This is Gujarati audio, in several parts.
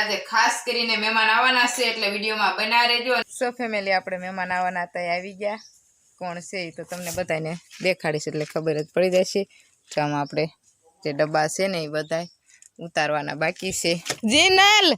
આજે ખાસ કરીને મહેમાન આવવાના છે એટલે વિડીયોમાં બના રહેજો. સો ફેમિલી આપણે મહેમાન આવવાના હતા આવી ગયા. કોણ છે એ તો તમને બધાને દેખાડીશ એટલે ખબર જ પડી જશે. તો આમાં આપણે જે ડબ્બા છે ને એ બધા ઉતારવાના બાકી છે. જીનલ!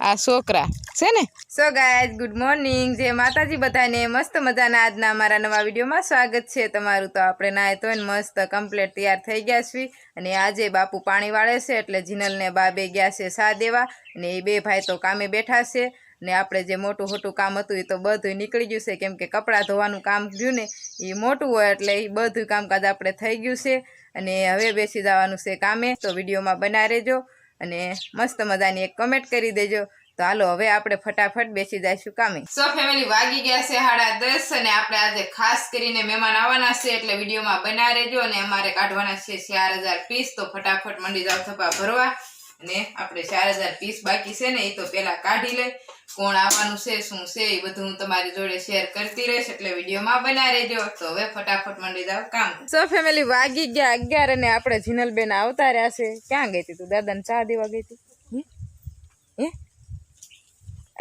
આ છોકરા. છે ને? સો ગાયઝ ગુડ મોર્નિંગ જે માતાજી બધાને. મસ્ત મજાના આજના અમારા નવા વિડીયોમાં સ્વાગત છે તમારું. તો આપણે નાય તો મસ્ત કમ્પ્લેટ તૈયાર થઈ ગયા છીએ. અને આજે બાપુ પાણી વાળે છે એટલે જીનલને બા બે ગયા છે સા દેવા. અને એ બે ભાઈ તો કામે બેઠા છે. ને આપણે જે મોટું મોટું કામ હતું એ તો બધું નીકળી ગયું છે. કેમ કે કપડાં ધોવાનું કામ થયું ને એ મોટું હોય એટલે એ બધું કામકાજ આપણે થઈ ગયું છે. અને હવે બેસી જવાનું છે કામે. તો વિડીયોમાં બના રહેજો. અને મસ્ત મજાની એક કમેન્ટ કરી દેજો. તો હાલો, હવે આપણે ફટાફટ બેસી જઈશું કામે. સો ફેમિલી વાગી ગયા છે સાડા દસ અને આપણે આજે ખાસ કરીને મહેમાન આવવાના છે એટલે વિડીયોમાં બના રહેજો અને અમારે કાઢવાના છે ચાર હજાર પીસ તો ફટાફટ મંડી જાવ થપા ભરવા. અને આપણે ચાર હજાર પીસ બાકી છે ને, એ તો પેલા કાઢી લે કોણ આવવાનું છે, શું છે, એ બધું હું તમારી જોડે શેર કરતી રહીશ એટલે વિડીયોમાં બના રહેજો તો હવે ફટાફટ મંડી જાવ કામ સો ફેમિલી વાગી ગયા અગિયાર અને આપણે જીનલબેન આવતા રહ્યા છે. ક્યાં ગઈ હતી તું? દાદાને ચા દેવા ગઈ હતી? હે?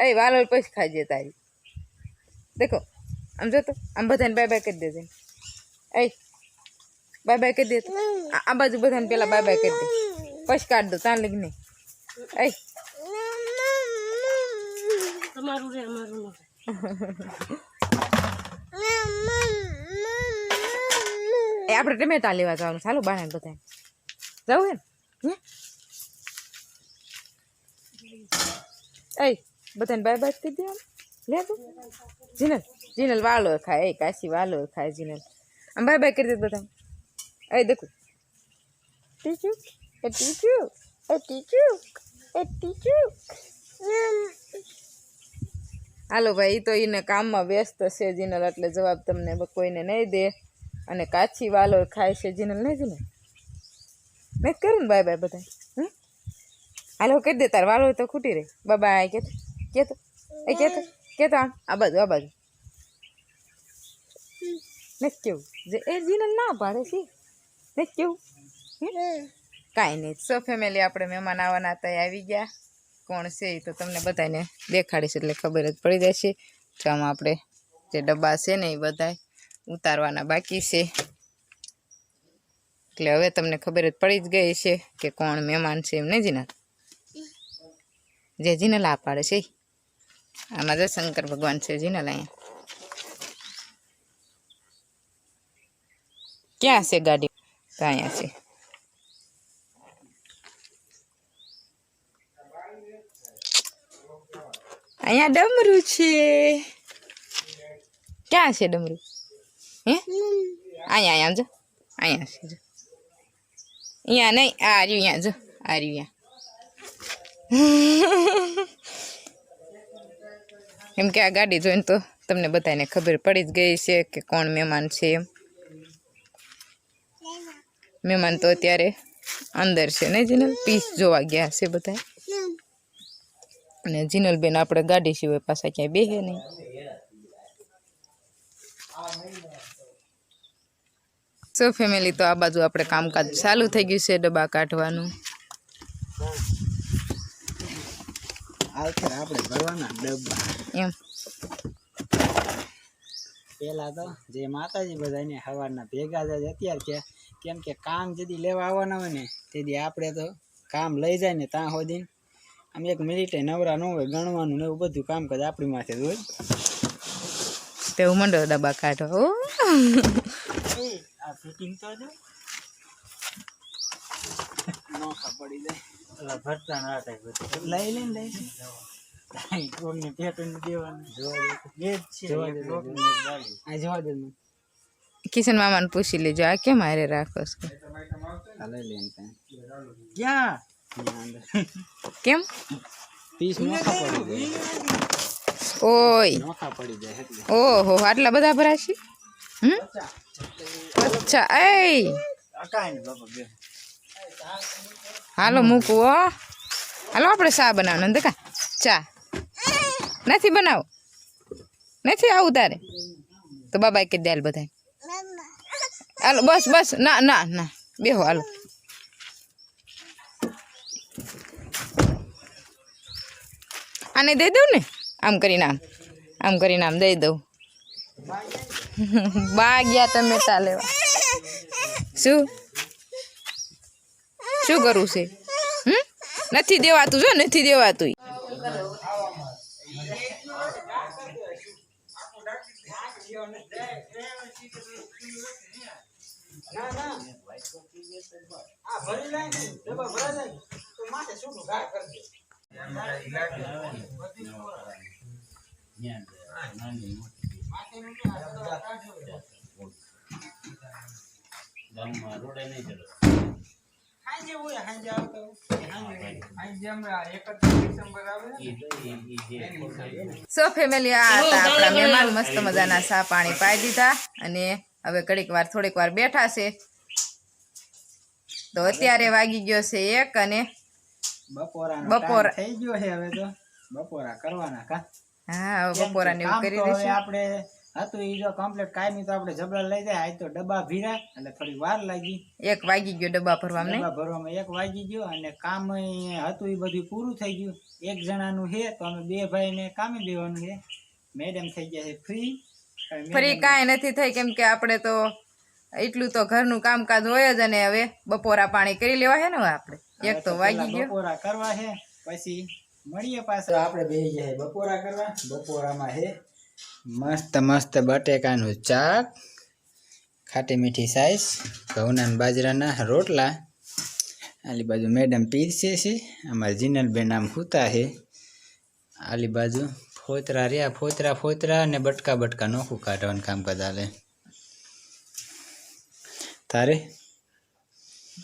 એ વાલોલ પછી ખાજે તારી. દેખો, આમ જો તો, આમ બધાને બાય બાય કરી દેજે. એ બાય બાય કરી દે આ બાજુ બધાને પેલા બાય બાય કરી દે. પછી કાઢ દો ત્યાં લગી એ તમારું રે અમારું એ આપણે ટમેટા લેવા જવાનું. ચાલો બાણે બધા જવું હે ને? એ બધાને બાય બાય કરી દેવાનું. લે તું. જીનલ જીનલ વાલો ખાય. એ કાશી વાલો ખાય જીનલ. આમ બાય બાય કરી દે બધા એ દેખું. ટીચુ એ ટીચુ એ ટીચુ હાલો ભાઈ તો એને કામમાં વ્યસ્ત છે જીનલ એટલે જવાબ તમને કોઈને નહીં દે. અને કાચી વાલો ખાય છે જીનલ નહીં જીનલ મેં કર્યું ને બાય બાય બધા હમ? હાલો કહી દે તાર વાલો તો ખૂટી રહી. બાબા કે કેતો એ કેતો કેતો આમ આ બાજુ આ બાજુ. નથી કેવું જે એ જીનલ ના પાડે છે નથી કેવું હમ? કાંઈ નહીં. સો ફેમિલી આપણે મહેમાન આવવાના હતા આવી ગયા. કોણ છે એ તો તમને બધાને દેખાડીશ એટલે ખબર જ પડી જશે. તો આમાં આપણે. જે ડબ્બા છે ને એ બધા ઉતારવાના બાકી છે. એટલે હવે તમને ખબર જ પડી જ ગઈ છે કે કોણ મહેમાન છે એમ નહીં જીના જે જીને લા પાડે છે આમાં જે શંકર ભગવાન છે જીનલ અહીંયા. ક્યાં છે ગાડી? તો અહીંયા છે. અહીંયા ડમરું છે. ક્યાં છે ડમરું? હે? અહીંયા અહીંયા જો. અહીંયા છે, જો. અહીંયા નહીં, આ રહ્યું અહીંયા, જો. આ રહ્યું અહીંયા. એમ કે આ ગાડી જોઈને તો તમને બધાને ખબર પડી જ ગઈ છે કે કોણ મહેમાન છે એમ. મહેમાન તો અત્યારે અંદર છે ને જેને પીસ જોવા ગયા છે બધા અને જીનલબેન આપણે ગાડી સિવાય પાછા ક્યાંય બેહે નહીં. સો ફેમિલી તો આ બાજુ આપણે કામકાજ ચાલુ થઈ ગયું છે ડબ્બા કાઢવાનું. આપણે ભરવાના ડબ્બા. એમ. પહેલાં તો જે માતાજી બધાને સવારના ભેગા અત્યારે કે કેમ કે કામ જેથી લેવા આવવાના હોય ને તેથી આપણે તો કામ લઈ જાય ને ત્યાં સુધી આમ એક મિનિટે નવરા ન હોય ગણવાનું ને એવું બધું કામ કામકાજ આપણી માથે જ હોય. તેવું મંડો ડબ્બા કાઢો ઓ આ ફિટિંગ તો જો નોખા પડી જાય. ભરતા ના લઈ લઈને લઈ કોકને પેટર્ન દેવાનું. એ જ જોવા દે કિશન મામાને પૂછી લેજો આ કેમ હારે રાખો છો? લઈ લઈને ક્યાં? કેમ? પીસ નોખા પડી જાય. ઓય. નોખા પડી જાય એટલે ઓહો આટલા બધા ભરાશી? હમ? અચ્છા એ હાલો મૂકવો હાલો આપણે ચા બનાવવાનું? દેખા ચા. નથી બનાવો. નથી આવું તારે? તો બાબા કે દેલ બધા હાલો બસ બસ. ના ના ના. બેહો હાલો. આને દઈ દઉં ને? આમ કરીને આમ. આમ કરીને આમ દઈ દઉં. બા ગયા ટમેટા લેવા. શું? શું કરવું છે? હમ? નથી દેવાતું, જો નથી દેવાતું. આ ભરી લાય ને. ડબ્બા ભરા જાય તો માથે છૂટું ઘા કરી દે હાંજે હોય હાંજે આવતો હાંજે હમણાં 31 ડિસેમ્બર આવે સો ફેમિલી આ હતા. આપણા મહેમાન મસ્ત મજાના સા પાણી પાઈ દીધા અને હવે ઘડીક વાર થોડીક વાર બેઠા છે. તો અત્યારે વાગી ગયો છે એક અને બપોરાનો બપોર- થઈ ગયો છે હવે તો. બપોરા કરવાના કા? હા બપોરાને એવું કરી દઈશું. આપણે હતું ઈ જો કમ્પ્લીટ કાયમી તો આપણે જબરા લઈ જાય આજ તો ડબ્બા ભીરા એટલે થોડી વાર લાગી. એક વાગી ગયો ડબ્બા ભરવામાં ડબ્બા ભરવામાં એક વાગી ગયો અને કામ હતું એ બધું પૂરું થઈ ગયું. એક જણાનું છે તો અમે બે ભાઈને કામે દેવાનું છે. મેડમ થઈ ગયા છે ફ્રી ફરી કાંઈ નથી થઈ કેમ કે આપણે તો એટલું તો ઘરનું કામકાજ હોય જ અને હવે બપોરા પાણી કરી લેવા છે ને આપણે. એક તો વાગી ગયો. બપોરા કરવા છે પછી મળીએ પાછા. આપણે બે જાય બપોરા કરવા બપોરામાં છે મસ્ત મસ્ત બટેકાનું ચાક ખાટી મીઠી સાઈઝ ઘઉંના બાજરાના રોટલા. આલી બાજુ મેડમ પીરસે છે અમારા જીનલબેન આમ ખૂતા છે આલી બાજુ ફોતરા રહ્યા ફોતરા ફોતરા અને બટકા બટકા નોખું કાઢવાનું કામ કદાલે. તારે?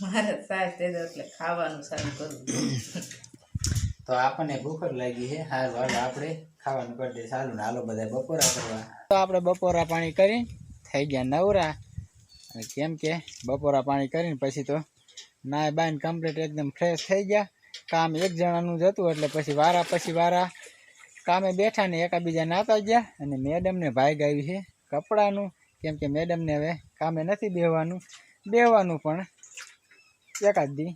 મારે સાસ દે એટલે ખાવાનું સારું કરવું તો આપણને ભૂખ લાગી છે. હાલ હાલ આપણે ખાવાનું કરી દે સારું હાલો બધા બપોરા કરવા. તો આપણે બપોરા પાણી કરી થઈ ગયા નવરા. અને કેમ કે બપોરા પાણી કરીને પછી તો નાય બાઈને કમ્પ્લીટ એકદમ ફ્રેશ થઈ ગયા. કામ એક જણાનું જ હતું એટલે પછી વારા પછી વારા કામે બેઠા ને એકાબીજા નાતા ગયા અને મેડમને ભાઈ ગાવી છે કપડાનું. કેમ કે મેડમને હવે કામે નથી બેહવાનું. બેહવાનું પણ એકાદ. દી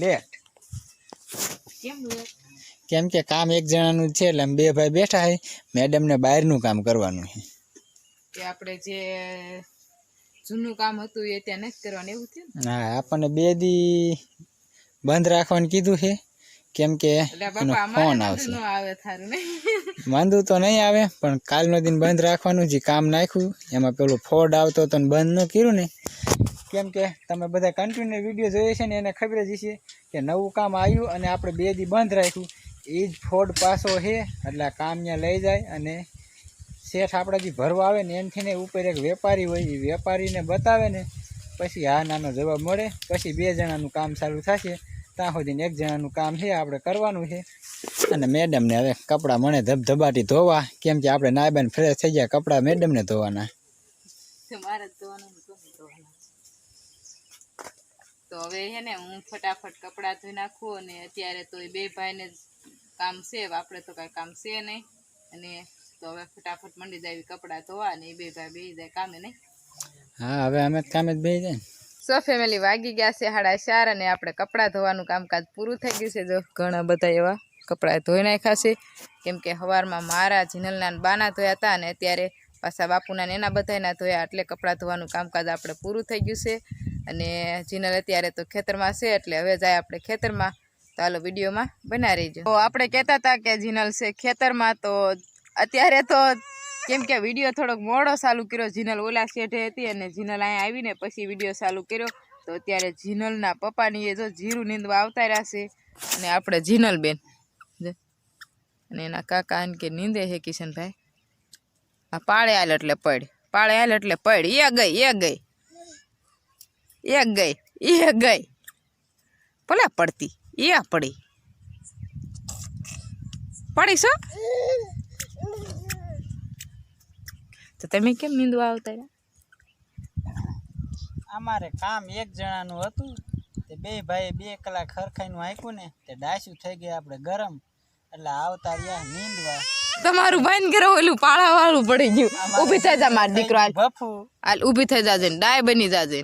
લેટ. કેમ કેમ કે કામ એક જણાનું છે એટલે બે ભાઈ બેઠા છે. મેડમને બહારનું કામ કરવાનું છે. કે આપણે જે જૂનું કામ હતું એ ત્યાં નથી કરવાનું એવું થયું ને? હા આપણને બે દી બંધ રાખવાનું કીધું છે. કેમ કે ફોન આવશે. વાંધું તો નહીં આવે પણ કાલનો દિન બંધ રાખવાનું જે કામ નાખ્યું એમાં પેલું ફોડ આવતો તો બંધ ન કર્યું ને કેમ કે તમે બધા કન્ટિન્યુ વીડિયો જોઈએ છે ને એને ખબર જ છે કે નવું કામ આવ્યું અને આપણે બે દી બંધ રાખ્યું. એ જ ફોડ પાસો છે એટલે કામ ત્યાં લઈ જાય અને શેઠ આપણા જે ભરવા આવે ને એનથી ને ઉપર એક વેપારી હોય, એ વેપારીને બતાવે ને પછી હા નાનો જવાબ મળે, પછી બે જણાનું કામ ચાલુ થશે, ત્યાં સુધીને એક જણાનું કામ છે આપણે કરવાનું છે અને મેડમને હવે કપડાં મને ધબધબાટી ધોવા, કેમ કે આપણે નાયબાન ફ્રેશ થઈ ગયા કપડાં મેડમને ધોવાના? તો હવે હે ને હું ફટાફટ કપડાં ધોઈ નાખું અને અત્યારે તો એ બે ભાઈને કામ છે આપણે તો કાંઈ કામ છે નહીં. અને તો હવે ફટાફટ મંડી જાય કપડાં ધોવા અને એ બે ભાઈ બે જાય કામે નહીં. હા હવે અમે કામે જ બે જાય સો ફેમિલી વાગી ગયા છે સાડા ચાર અને આપણે કપડાં ધોવાનું કામકાજ પૂરું થઈ ગયું છે જો. ઘણા બધા એવા કપડાં ધોઈ નાખ્યા છે. કેમ કે સવારમાં મારા જીનલના બાના ધોયા હતા અને અત્યારે પાછા બાપુના ને એના બધાના ધોયા. એટલે કપડાં ધોવાનું કામકાજ આપણે પૂરું થઈ ગયું છે. અને જીનલ અત્યારે તો ખેતરમાં છે, એટલે હવે જાય આપણે ખેતરમાં. તો હાલો વિડીયોમાં બનાવી રહીજો તો આપણે કહેતા હતા કે જીનલ છે ખેતરમાં, તો અત્યારે તો કેમ કે વીડિયો થોડોક મોડો ચાલુ કર્યો. જીનલ ઓલા શેઠે હતી અને જીનલ અહીંયા આવીને પછી વીડિયો ચાલુ કર્યો. તો અત્યારે જીનલના પપ્પાની એ જો જીરું નીંદવા આવતા રહ્યા છે અને આપણે જીનલબેન અને એના કાકા એમ કે નીંદે છે કિશનભાઈ. આ પાળે હાલ એટલે પડ. પાળે હાલ એટલે પડ. એ ગઈ એ ગઈ. એ ગઈ એ ગઈ. ભલે પડતી એ પડી. પડી શું? તો તમે કેમ નીંદવા આવતા અમારે કામ એક જણાનું હતું. તે બે ભાઈ બે કલાક હરખાઈનું આંક્યું ને તે ડાસ્યું થઈ ગયા આપણે ગરમ. એટલે આવતા રહ્યા નીંદવા. તમારું ભાઈ ઘરે ઓલું પાળા વાળું પડી ગયું. ઊભી થઈ જા મારો દીકરો હાલ. બફુ હાલ ઊભી થઈ જાજે ડાય બની જાજે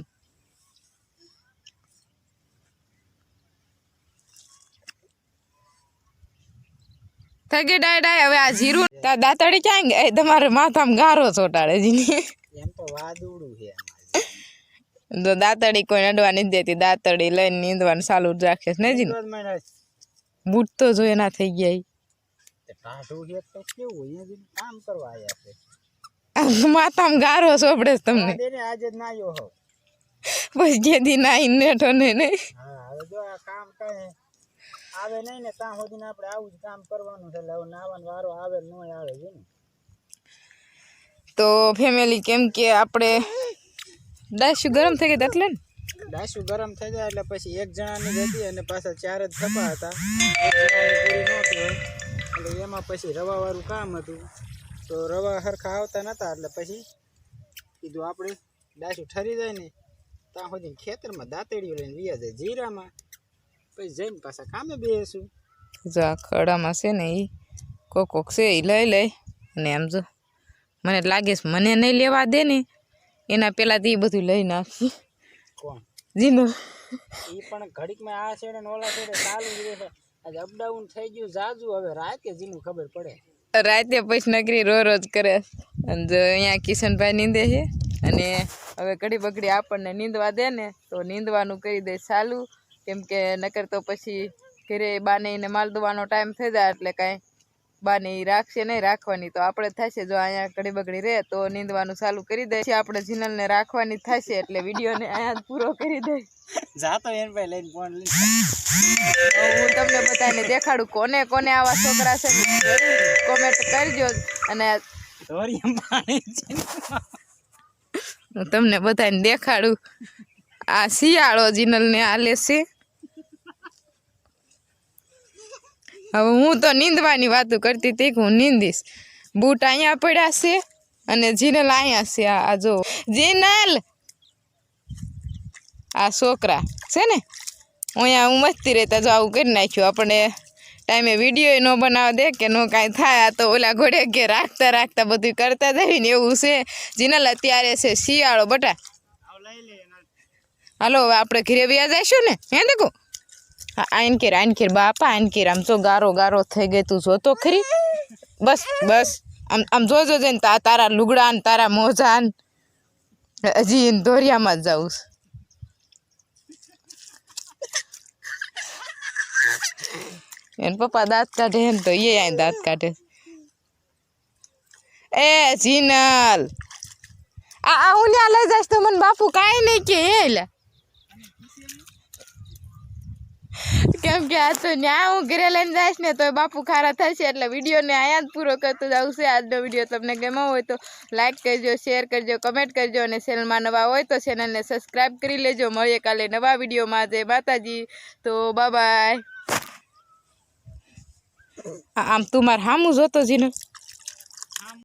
ને. ગઈ ડાય ડાય હવે આ જીરું તા દાંતડી ક્યાં ગઈ તમારે માથામાં ગારો ચોટાડે જીની એમ તો વાદુડું છે તો દાંતડી કોઈ અડવા નથી દેતી. દાંતડી લઈને નીંદવાનું ચાલુ જ રાખે છે ને જીની? બૂટ તો જો એના થઈ ગયા માથામાં ગારો ચોપડે તમને. આજે નાયો હો. પછી જેથી નાઈ નેઠો ને. હા હવે જો આ કામ કાંઈ આવે નહીં ને ત્યાં સુધીને આપણે આવું જ કામ કરવાનું છે. એટલે હવે નાવાનો વારો આવે ન આવે છે ને. તો ફેમિલી કેમ કે આપણે દાસુ ગરમ થઈ ગઈ એટલે ને? ડાસું ગરમ થઈ જાય એટલે પછી એક જણાની જ હતી અને પાછા ચાર જ થપા હતા. એટલે એમાં પછી રવાવાળું કામ હતું. તો રવા સરખા આવતા નહોતા એટલે પછી કીધું આપણે દાસુ ઠરી જાય ને. ત્યાં સુધી ખેતરમાં દાંતડીઓ લઈને વ્યા જાય જીરામાં. પછી જઈને પાછા કામે બેસીશું. જો આ ખડામાં છે ને એ કોક કોક છે એ લઈ લઈ અને એમ જો મને લાગે છે મને નહીં લેવા દે ને એના પહેલાં એ બધું લઈ નાખી. કોણ? જીનો. એ પણ ઘડીકમાં આ છેડે ને ઓલા છેડે ચાલુ જ રહે આજે અપડાઉન થઈ ગયું જાજુ હવે રાતે જીનું ખબર પડે. રાતે પછી નકરી રો રોજ કરે. અને જો અહીંયા કિશનભાઈ નીંદે છે. અને હવે કડી બગડી આપણને નીંદવા દે ને તો નીંદવાનું કરી દે ચાલુ. કેમ કે નકર તો પછી ઘરે બાને એને માલ દોવાનો ટાઈમ થઈ જાય એટલે કાંઈ બાને રાખશે નહીં રાખવાની. તો આપણે થશે જો અહીંયા ઘડી બગડી રહે તો નીંદવાનું ચાલુ કરી દે. પછી આપણે જીનલને રાખવાની થશે એટલે વિડીયોને અહીંયા જ પૂરો કરી દે. જાતો એને ભાઈ લઈને ફોન લઈને હું તમને બધાને દેખાડું કોને કોને આવા છોકરા છે કોમેન્ટ કરજો અને છે હું તમને બધાને દેખાડું. આ શિયાળો જીનલને આ છે. હવે હું તો નીંદવાની વાતો કરતી હતી હું નીંદીશ. બૂટ અહીંયા પડ્યા છે અને જીનલ અહીંયા છે આ જો. જીનલ! આ છોકરા છે ને? અહીંયા હું મસ્તી રહેતા જો આવું કરી નાખ્યું. આપણે ટાઈમે વીડિયો ન બનાવવા દે કે ન કાંઈ થાય. તો ઓલા ઘોડે કે રાખતા રાખતા બધું કરતા જાય ને એવું છે. જીનલ અત્યારે છે શિયાળો બટા. હાલો આપણે ઘરે વ્યા જઈશું ને? હે દેખો આઈન કેર આઈન કેર બાપા આઈન કેર આમ તો ગારો ગારો થઈ ગઈ તું જોતો ખરી બસ બસ આમ આમ જોજો જઈને તા તારા લુગડા ને તારા મોજા ને હજી એને દોરિયામાં જ જવું છે એને પપ્પા દાંત કાઢે ને તો એ અહીં દાંત કાઢે એ જીનલ આ આ હું ત્યાં લઈ જઈશ તો મને બાપુ કાંઈ નહીં કે એ લે કેમ કે આ તો ન્યા હું ઘરે લઈને જઈશ ને તો બાપુ ખારા થશે એટલે વિડીયોને અહીંયા જ પૂરો કરતો જાઉં છે આજનો વીડિયો તમને ગમ્યો હોય તો લાઇક કરજો શેર કરજો કમેન્ટ કરજો અને ચેનલમાં નવા હોય તો ચેનલને સબસ્ક્રાઈબ કરી લેજો. મળીએ કાલે નવા વિડીયોમાં. જય માતાજી. તો બાય આમ તું મારે હામું જોતો જીને.